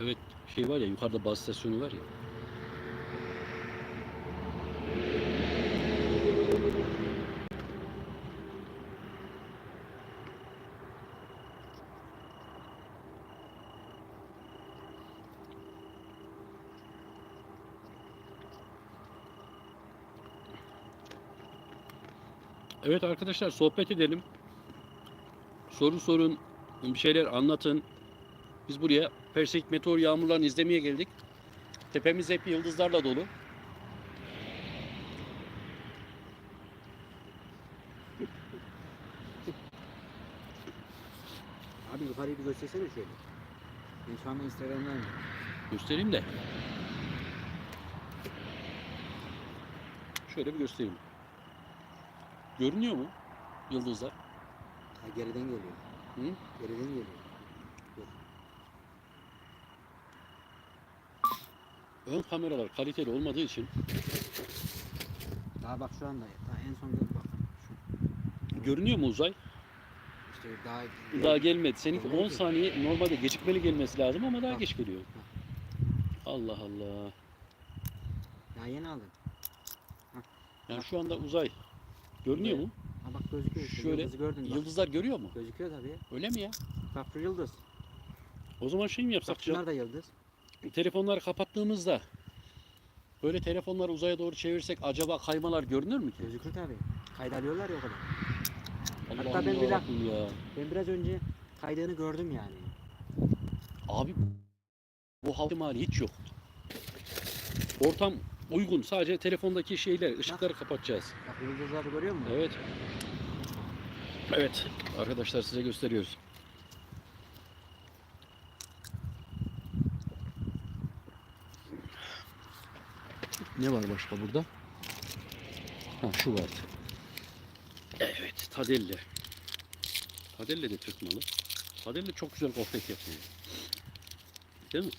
Evet şey var ya yukarıda baz istasyonu var ya. Evet arkadaşlar sohbet edelim. Soru sorun, bir şeyler anlatın. Biz buraya Persik meteor yağmurlarını izlemeye geldik. Tepemiz hep yıldızlarla dolu. Abi yukarıyı bir göstersene şöyle. Ben şu anda. Göstereyim de. Şöyle bir göstereyim. Görünüyor mu yıldızlar? Ha geriden geliyor. Hı? Geriden geliyor. Ön kameralar kaliteli olmadığı için Daha bak şu anda. Daha en son gör bak. Şu, görünüyor mu uzay? işte daha Daha gelmedi. Seninki Gelmedi 10 ki. saniye normalde gecikmeli gelmesi lazım ama daha geç geliyor. Allah Allah. daha yeni aldın. Yani şu anda uzay görünüyor mu? Ha bak gözüküyor işte. Şöyle Yıldızı gördün bak. Yıldızlar görüyor mu? Gözüküyor tabii. Öyle mi ya? Bak şu yıldız. O zaman şey mi yapsak? Bak şunlar da yıldız. Telefonları kapattığımızda böyle telefonları uzaya doğru çevirsek acaba kaymalar görünür mü ki? Gözükür tabii. Kayda alıyorlar ya o kadar. Allah'ım Hatta ben bir yarabbim ya. Ben biraz önce kaydığını gördüm yani. Abi bu hava ihtimali hiç yok. Ortam uygun. Sadece telefondaki şeyler, ışıkları kapatacağız. Bak yıldızları görüyor musun? Evet. Evet. Arkadaşlar size gösteriyoruz. Ne var başka burada? Ha şu var. Evet, Tadelle. Tadelle de Türk malı. Tadelle çok güzel gofret yapıyor. Değil mi?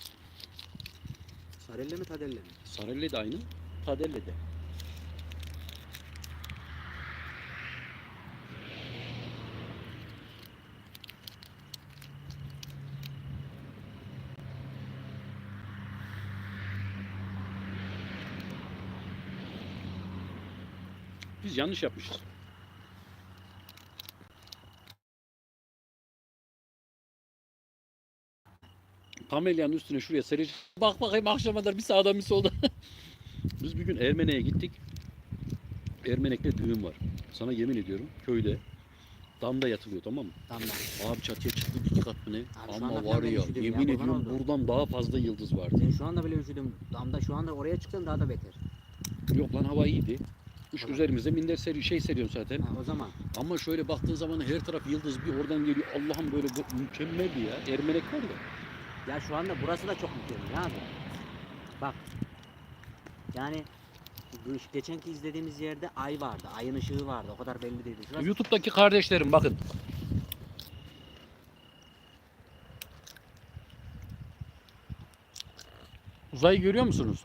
Sarelle mi tadelle mi? Sarelle de aynı, Tadelle de. Yanlış yapmışız. Kamelyanın üstüne şuraya sereceğiz. Bak bakayım akşama kadar bir sağdan bir solda. Biz bir gün Ermene'ye gittik. Ermenek'te düğün var. Sana yemin ediyorum köyde damda yatılıyor tamam mı? Damla. Abi çatıya çıktık iki kat mı ne? şu Ama var ya ya, yemin kurban ediyorum oldum. buradan daha fazla yıldız vardı. Ben şu anda bile üşüdüm. Damda şu anda oraya çıktım daha da beter. Yok lan hava iyiydi. Üç Tamam. üzerimizde minder seri şey seriyorsun zaten. Ha, o zaman. Ama şöyle baktığın zaman her taraf yıldız bir oradan geliyor. Allah'ım böyle bu mükemmeldi ya. Ermenek var ya. Ya şu anda burası da çok mükemmel abi. Bak. Yani geçenki izlediğimiz yerde ay vardı. Ayın ışığı vardı. O kadar belli değildi. Şurası YouTube'daki kardeşlerim bakın. Uzayı görüyor musunuz?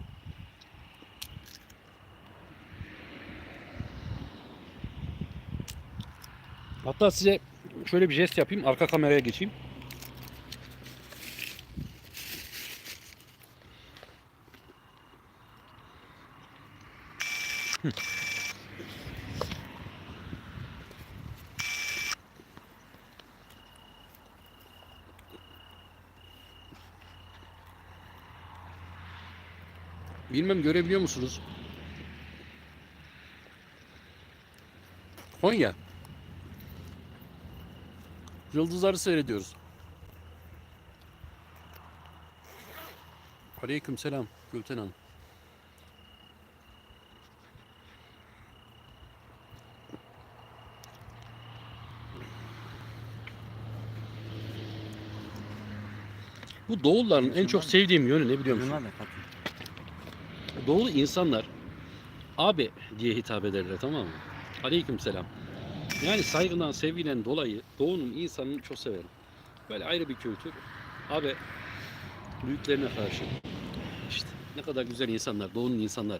Hatta size şöyle bir jest yapayım. Arka kameraya geçeyim. Bilmem görebiliyor musunuz? Konya. Yıldızları seyrediyoruz. Aleyküm selam Gülten Hanım. Bu Doğulların en çok sevdiğim yönü ne biliyor musun? Doğulu insanlar abi diye hitap ederler tamam mı? Aleyküm selam. Yani saygıdan, sevgiden dolayı doğunun insanını çok severim. Böyle ayrı bir kültür. Abi büyüklerine karşı. İşte ne kadar güzel insanlar, doğunun insanlar.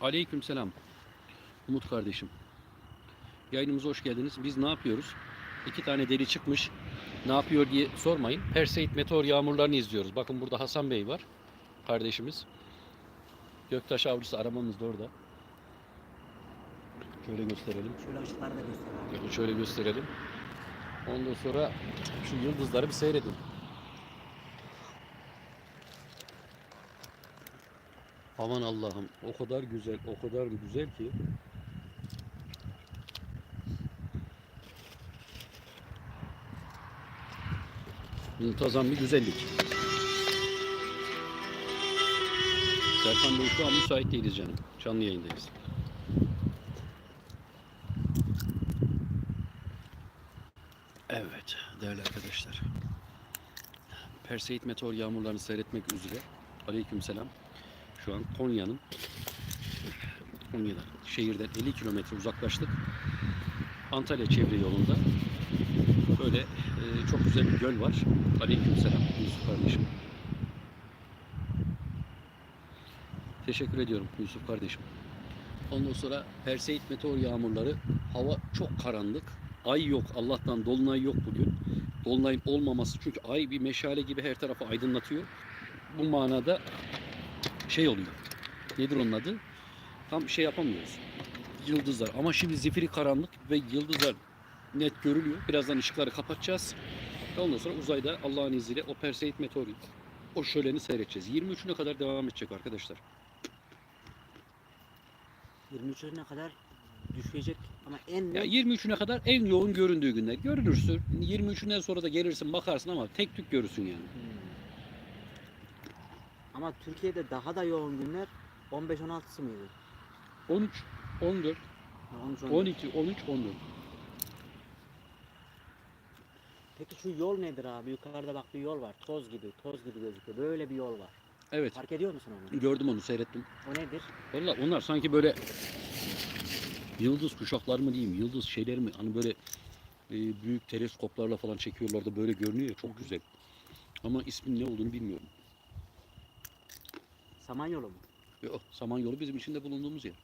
Aleyküm selam. Umut kardeşim. Yayınımıza hoş geldiniz. Biz ne yapıyoruz? İki tane deli çıkmış. Ne yapıyor diye sormayın. Perseid meteor yağmurlarını izliyoruz. Bakın burada Hasan Bey var. Kardeşimiz. Göktaş avcısı aramamız da orada. Şöyle gösterelim. Şöyle ışıkları da göster abi. Şöyle gösterelim. Ondan sonra şu yıldızları bir seyredin. Aman Allah'ım o kadar güzel, o kadar güzel ki. Muntazam bir güzellik. Serkan Bey şu an müsait değiliz canım. Canlı yayındayız. Evet değerli arkadaşlar. Perseid meteor yağmurlarını seyretmek üzere. Aleykümselam. Şu an Konya'nın Konya'dan şehirden 50 kilometre uzaklaştık. Antalya çevre yolunda böyle e, çok güzel bir göl var. Aleykümselam Yusuf kardeşim. Teşekkür ediyorum Yusuf kardeşim. Ondan sonra Perseid meteor yağmurları hava çok karanlık. Ay yok. Allah'tan dolunay yok bugün. Dolunayın olmaması çünkü ay bir meşale gibi her tarafı aydınlatıyor. Bu manada şey oluyor. Nedir onun adı? Tam şey yapamıyoruz. Yıldızlar. Ama şimdi zifiri karanlık ve yıldızlar net görülüyor. Birazdan ışıkları kapatacağız. Ondan sonra uzayda Allah'ın izniyle o Perseid meteoru o şöleni seyredeceğiz. 23'üne kadar devam edecek arkadaşlar. 23'üne kadar düşecek ama en Ya net 23'üne kadar en yoğun göründüğü günler. Görünürsün. 23'ünden sonra da gelirsin bakarsın ama tek tük görürsün yani. Hmm. Ama Türkiye'de daha da yoğun günler 15-16'sı mıydı? 13, 14, Ha, 13, 14. 12, 13, 14. Peki şu yol nedir abi? Yukarıda bak bir yol var. Toz gibi, toz gibi gözüküyor. Böyle bir yol var. Evet. Fark ediyor musun onu? Gördüm onu seyrettim. O nedir? Valla onlar sanki böyle yıldız kuşaklar mı diyeyim, yıldız şeyler mi? Hani böyle e, büyük teleskoplarla falan çekiyorlar da böyle görünüyor ya çok güzel. Ama ismin ne olduğunu bilmiyorum. Samanyolu mu? Yok, Samanyolu bizim içinde bulunduğumuz yer.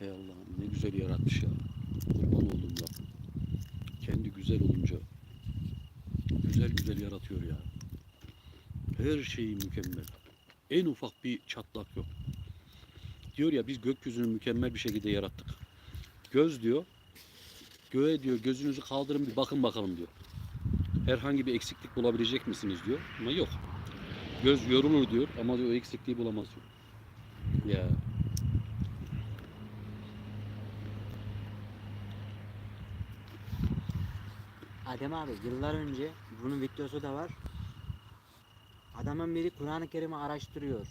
Ey Allah'ım ne güzel yaratmış ya. Kurban oldum ya. Kendi güzel olunca güzel güzel yaratıyor ya. Her şeyi mükemmel. En ufak bir çatlak yok. Diyor ya biz gökyüzünü mükemmel bir şekilde yarattık. Göz diyor. Göğe diyor gözünüzü kaldırın bir bakın bakalım diyor. Herhangi bir eksiklik bulabilecek misiniz diyor. Ama yok. Göz yorulur diyor ama diyor o eksikliği bulamaz diyor. Ya. Adem abi yıllar önce bunun videosu da var. Adamın biri Kur'an-ı Kerim'i araştırıyor.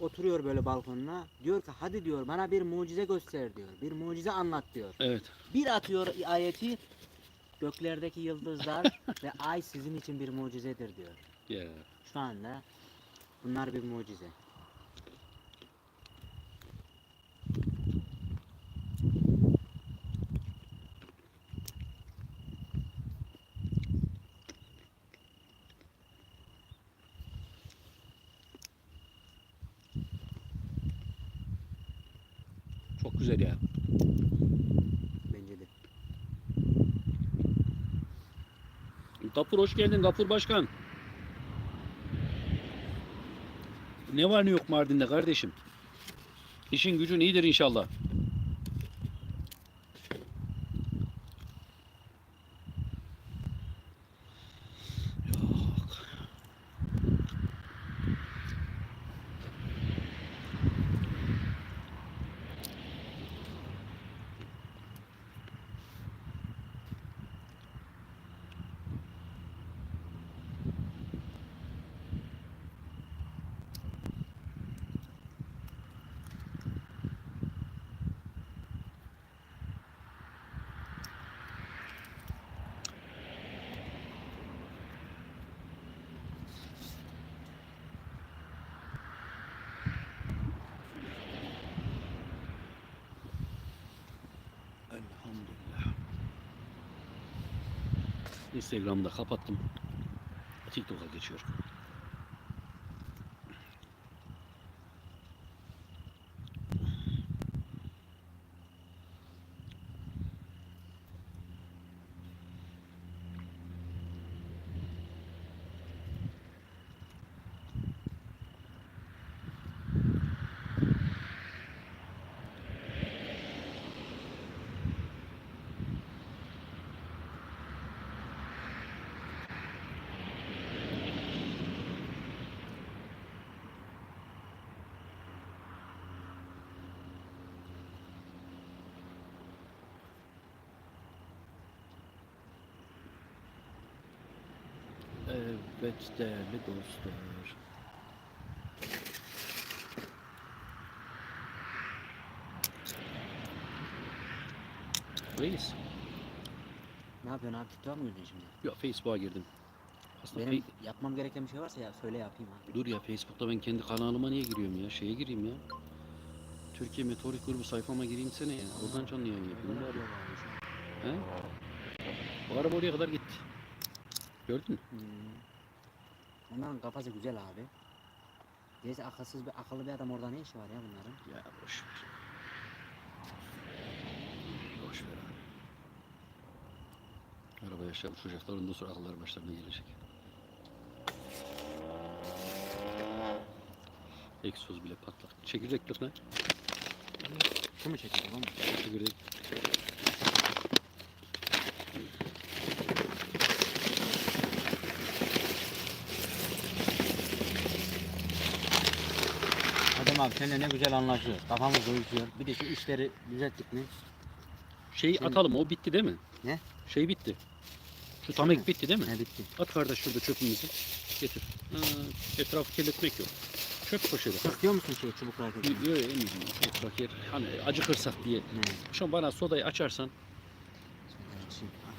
Oturuyor böyle balkonuna. Diyor ki hadi diyor bana bir mucize göster diyor. Bir mucize anlat diyor. Evet. Bir atıyor ayeti göklerdeki yıldızlar ve ay sizin için bir mucizedir diyor. Ya. Şu anda bunlar bir mucize. Çok güzel ya. Bence de. Gafur hoş geldin Gafur Başkan. Ne var ne yok Mardin'de kardeşim? İşin gücün iyidir inşallah. Elhamdülillah. Instagram'da kapattım. TikTok'a geçiyorum. Evet değerli dostlar. Reis. Ne yapıyorsun abi? TikTok mu yüzün şimdi? Ya Facebook'a girdim. Aslında Benim Fe- yapmam gereken bir şey varsa ya söyle yapayım abi. Dur ya Facebook'ta ben kendi kanalıma niye giriyorum ya? Şeye gireyim ya. Türkiye Meteorik Grubu sayfama gireyim sene ya. Oradan canlı yayın yapayım. Öyle yapayım? abi şu an. He? Bu araba oraya kadar gitti. Gördün mü? Hmm. Onların kafası güzel abi. Neyse akılsız bir akıllı bir adam orada ne işi var ya bunların? Ya boş ver. Boş ver abi. Araba yaşa uçacaklar ondan sonra akılları başlarına gelecek. Egzoz bile patlak. Çekirdeklik ne? Mu çekiyor oğlum? Çekirdek. Adam abi seninle ne güzel anlaşıyoruz. Kafamız uyuşuyor. Bir de şu işleri düzelttik mi? Şeyi Senin- atalım o bitti değil mi? Ne? Şey bitti. Şu Şu tamek mu? bitti değil mi? Ne bitti? At kardeş şurada çöpümüzü. Getir. Ha, etrafı kirletmek yok. Çöp poşeti. Sıkıyor musun şey çubuk raketini? Yok yok eminim. Bak yer hani acıkırsak diye. Ne? Şu an bana sodayı açarsan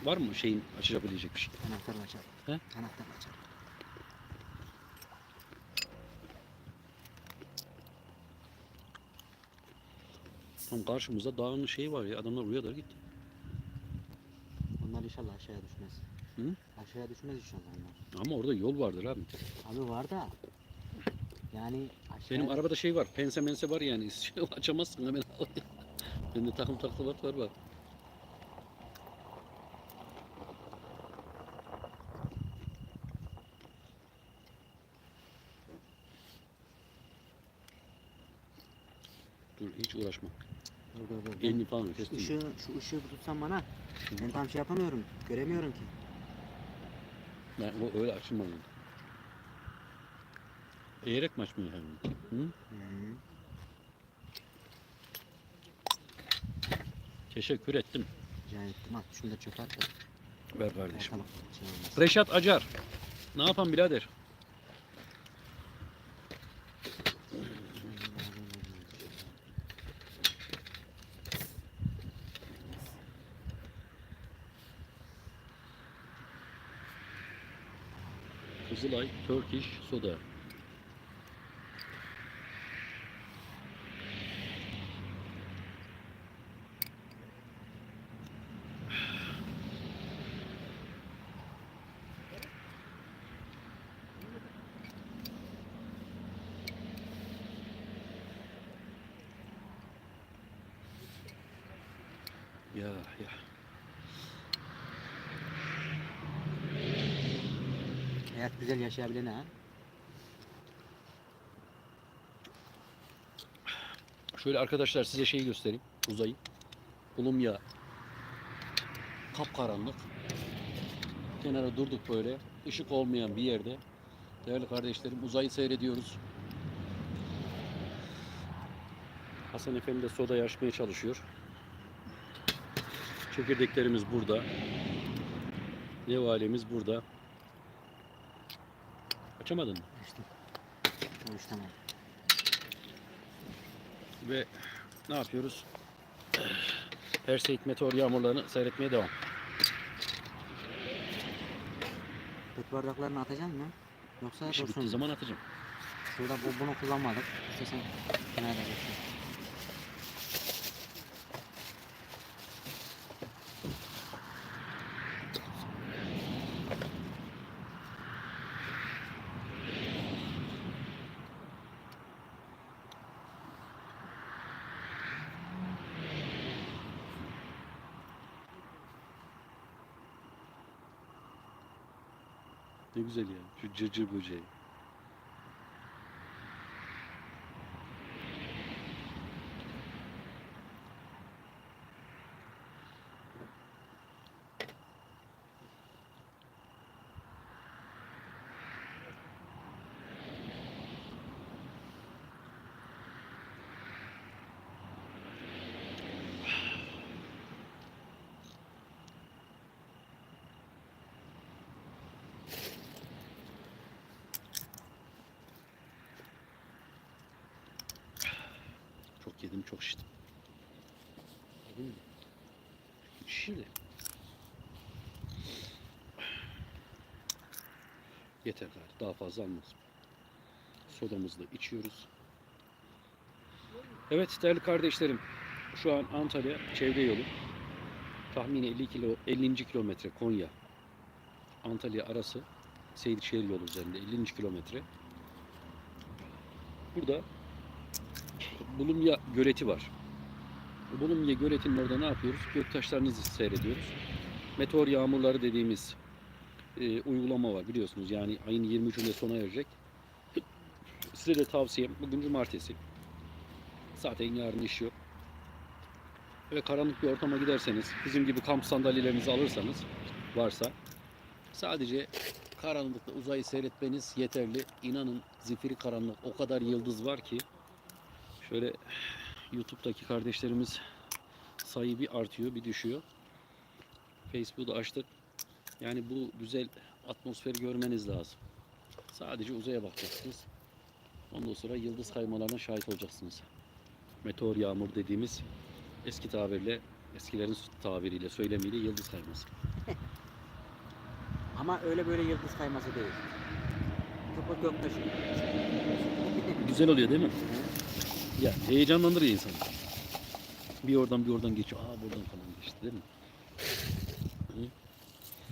var mı şeyin açabilecek bir şey? Anahtarla açar. He? Anahtarla açar. Tam karşımızda dağın şeyi var ya adamlar oraya kadar gitti. Onlar inşallah aşağıya düşmez. Hı? Aşağıya düşmez inşallah onlar. Ama orada yol vardır abi. Abi var da yani aşağıya Benim arabada şey var. Pense mense var yani. Açamazsın hemen. Bende takım taklavatlar var. Dur hiç uğraşma. Ben Elini falan şu kestin. ışığı, şu ışığı tutsan bana. Ben tam şey yapamıyorum. Göremiyorum ki. Ben, o öyle açılmadı. Eğerek mi açmıyor hem? Hı? Hı. Teşekkür ettim. Rica ettim. At şunu da çöpe at da. Ver kardeşim. Olmaz. Reşat Acar. Ne yapan birader? Kızılay Turkish Soda. Ya ya. Hayat güzel yaşayabilene ha. Şöyle arkadaşlar size şeyi göstereyim. Uzayı. Ulumya. Kapkaranlık. Kenara durduk böyle. Işık olmayan bir yerde. Değerli kardeşlerim uzayı seyrediyoruz. Hasan Efendi de soda açmaya çalışıyor. Çekirdeklerimiz burada. Nevalemiz burada. Açamadın mı? İşte. İş tamam. Ve ne yapıyoruz? Perseid meteor yağmurlarını seyretmeye devam. Pet bardaklarını atacaksın mı? Yoksa İşi dursun bittiği mu? zaman atacağım. Şurada bu, bunu kullanmadık. İstersen kenara geçsin. Ne güzel ya. Şu cırcır böceği. Şişirdi. Yeter gari. Daha fazla almaz. Sodamızı da içiyoruz. Evet değerli kardeşlerim. Şu an Antalya çevre yolu. Tahmini 50 kilo 50. kilometre Konya. Antalya arası Seydişehir yolu üzerinde 50. kilometre. Burada Bulumya göleti var. Bulumya göletinin orada ne yapıyoruz? Göktaşlarınızı seyrediyoruz. Meteor yağmurları dediğimiz e, uygulama var biliyorsunuz. Yani ayın 23'ünde sona erecek. Size de tavsiyem bugün cumartesi. Zaten yarın iş yok. Ve karanlık bir ortama giderseniz, bizim gibi kamp sandalyelerinizi alırsanız varsa sadece karanlıkta uzayı seyretmeniz yeterli. İnanın zifiri karanlık o kadar yıldız var ki şöyle YouTube'daki kardeşlerimiz sayı bir artıyor bir düşüyor. Facebook'u da açtık. Yani bu güzel atmosferi görmeniz lazım. Sadece uzaya bakacaksınız. Ondan sonra yıldız kaymalarına şahit olacaksınız. Meteor yağmur dediğimiz eski tabirle, eskilerin tabiriyle, söylemiyle yıldız kayması. Ama öyle böyle yıldız kayması değil. Tıpkı göktaşı. Güzel oluyor değil mi? Ya heyecanlandırıyor insanı. Bir oradan bir oradan geçiyor. Aa buradan falan geçti değil mi?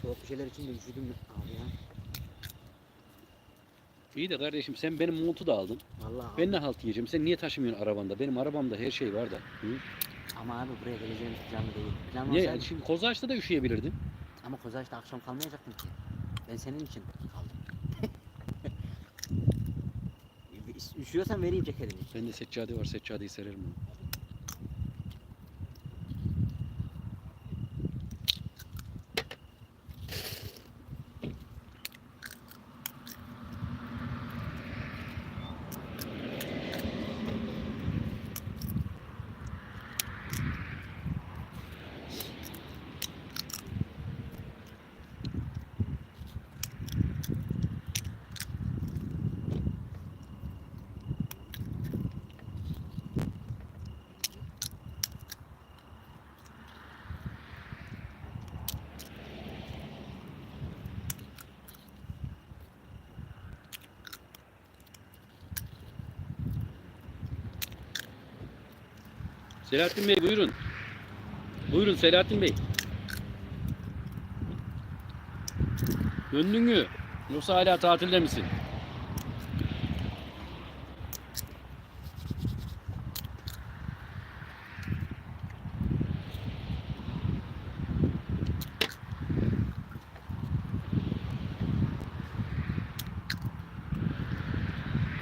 Soğuk bir şeyler için de üşüdüm abi ya. İyi de kardeşim sen benim montu da aldın. Vallahi Ben abi. ne halt yiyeceğim? Sen niye taşımıyorsun arabanda? Benim arabamda her şey var da. Hı? Ama abi buraya geleceğimiz planlı değil. Plan Niye olsaydı- yani? Şimdi Kozaç'ta da üşüyebilirdin. Ama Kozaç'ta akşam kalmayacaktım ki. Ben senin için Üşüyorsan vereyim ceketini. Bende seccade var. Seccadeyi sererim onu. Selahattin Bey buyurun. Buyurun Selahattin Bey. Döndün mü? Yoksa hala tatilde misin?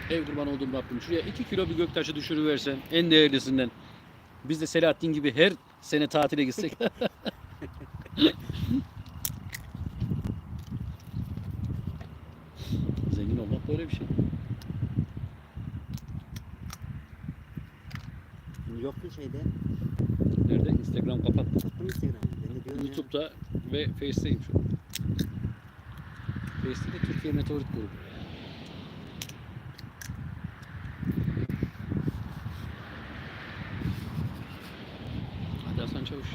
Ev kurban oldum Rabbim. Şuraya 2 kilo bir göktaşı düşürüversen en değerlisinden. Biz de Selahattin gibi her sene tatile gitsek. Zengin olmak böyle bir şey. Yoktu şeyde. Nerede? Instagram kapat. Tuttum Instagram'ı. Ben de diyorum ya. YouTube'da ve Face'teyim şu an. Face'te de Türkiye Meteorit Grubu. Hadi Hasan Çavuş,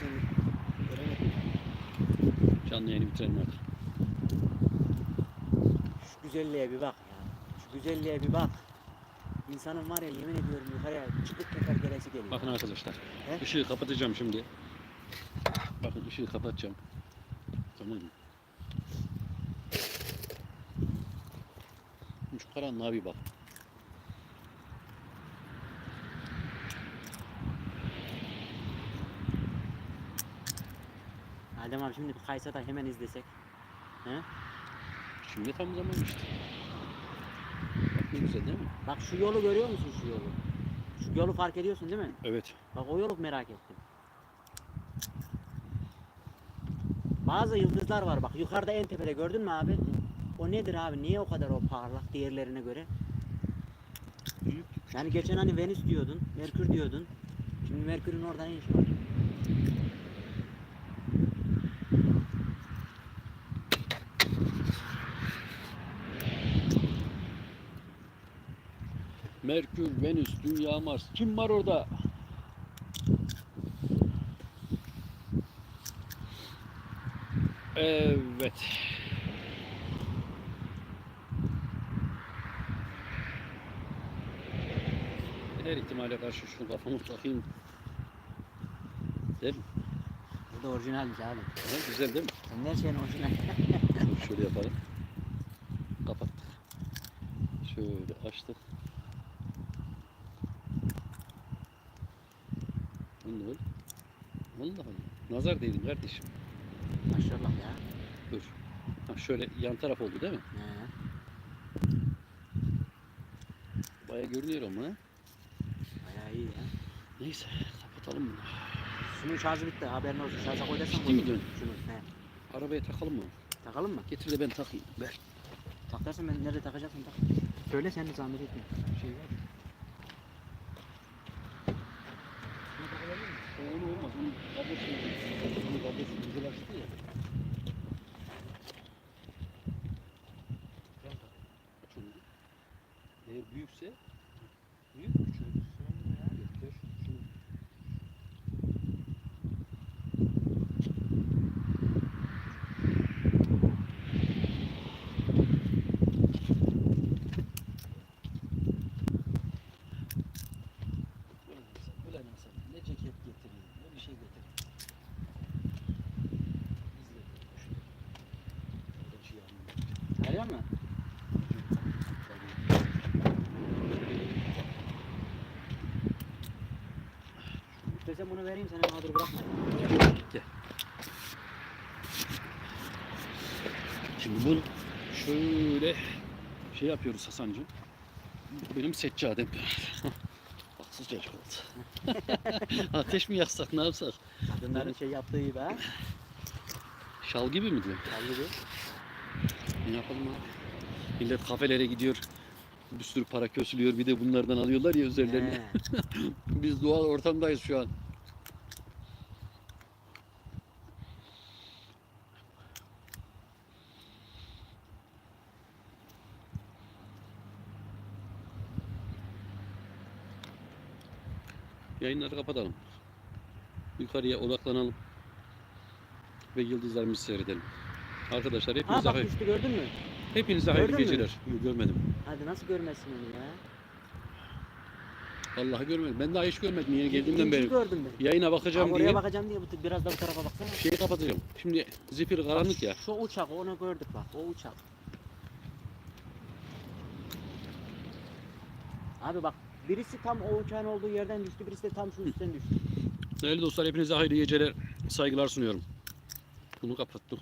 seni. Göremedim. Canlı yayını bitirelim artık. Şu güzelliğe bir bak ya. Şu güzelliğe bir bak. İnsanın var ya yemin ediyorum yukarıya çıkıp tekrar gelesi geliyor. Bakın arkadaşlar, He? ışığı kapatacağım şimdi. Bakın ışığı kapatacağım. Tamam mı? Şu karanlığa bir bak. Adem abi şimdi bir kaysa da hemen izlesek. Şimdi tam zaman işte. Bak ne güzel değil mi? Bak şu yolu görüyor musun şu yolu? Şu yolu fark ediyorsun değil mi? Evet. Bak o yolu merak ettim. Bazı yıldızlar var bak yukarıda en tepede gördün mü abi? O nedir abi? Niye o kadar o parlak diğerlerine göre? Büyük. Yani geçen hani Venüs diyordun, Merkür diyordun. Şimdi Merkür'ün orada ne işi var? Merkür, Venüs, Dünya, Mars. Kim var orada? Evet. Her ihtimale karşı şunu kafamı takayım. Değil mi? Bu da orijinalmiş abi. Ha, güzel değil mi? Senin her şeyin orijinal. Dur şöyle yapalım. Kapattık. Şöyle açtık. Bunu da Vallahi nazar değdin kardeşim. Maşallah ya. Dur. Ha, şöyle yan taraf oldu değil mi? He. Baya görünüyor ama. ha. Bayağı iyi ya. Neyse kapatalım bunu. Şunun şarjı bitti haberin olsun. Şarja koy desem Ciddi mi? Şunu he. Arabaya takalım mı? Takalım mı? Getir de ben takayım. Ver. Tak dersen ben nerede takacaksın tak. Söyle sen de zahmet etme. Şey var. Öyle olmaz. Onun kablosu, onun kablosu güzel açtı ya. Aç onu. Eğer büyükse büyük küçük. Göster şunu. Ulan insan ne ceket getireyim ne bir şey getireyim. Biz de işte. Şöyle cihanım. Arıyor mu? İstersen bunu vereyim sana mağdur bırakma. Şimdi bunu şöyle şey yapıyoruz Hasan'cığım. Bu Benim seccadem. Bak sıcacık oldu. Ateş mi yaksak ne yapsak? Kadınların şey yaptığı gibi ha. Şal gibi mi diyor? Kallı gibi. Ne yapalım abi? Millet kafelere gidiyor. Bir sürü para kösülüyor. Bir de bunlardan alıyorlar ya üzerlerine. Biz doğal ortamdayız şu an. Yayınları kapatalım. Yukarıya odaklanalım. Ve yıldızlarımızı seyredelim. Arkadaşlar Ha hepinize, bak hayır, gördün mü? hepinize hayırlı geceler. Yok, görmedim. Hadi nasıl görmezsin onu ya? Vallahi görmedim. Ben daha hiç görmedim. Yeni geldiğimden beri. gördüm ben. Yayına bakacağım Abi oraya diye bakacağım diye bu- biraz da bu tarafa baksana. şeyi kapatacağım. Şimdi zifiri karanlık ya. Şu uçak onu gördük bak o uçak. Abi bak birisi tam o uçağın olduğu yerden düştü birisi de tam şu üstten düştü. Değerli dostlar hepinize hayırlı geceler, saygılar sunuyorum. Bunu kapattım.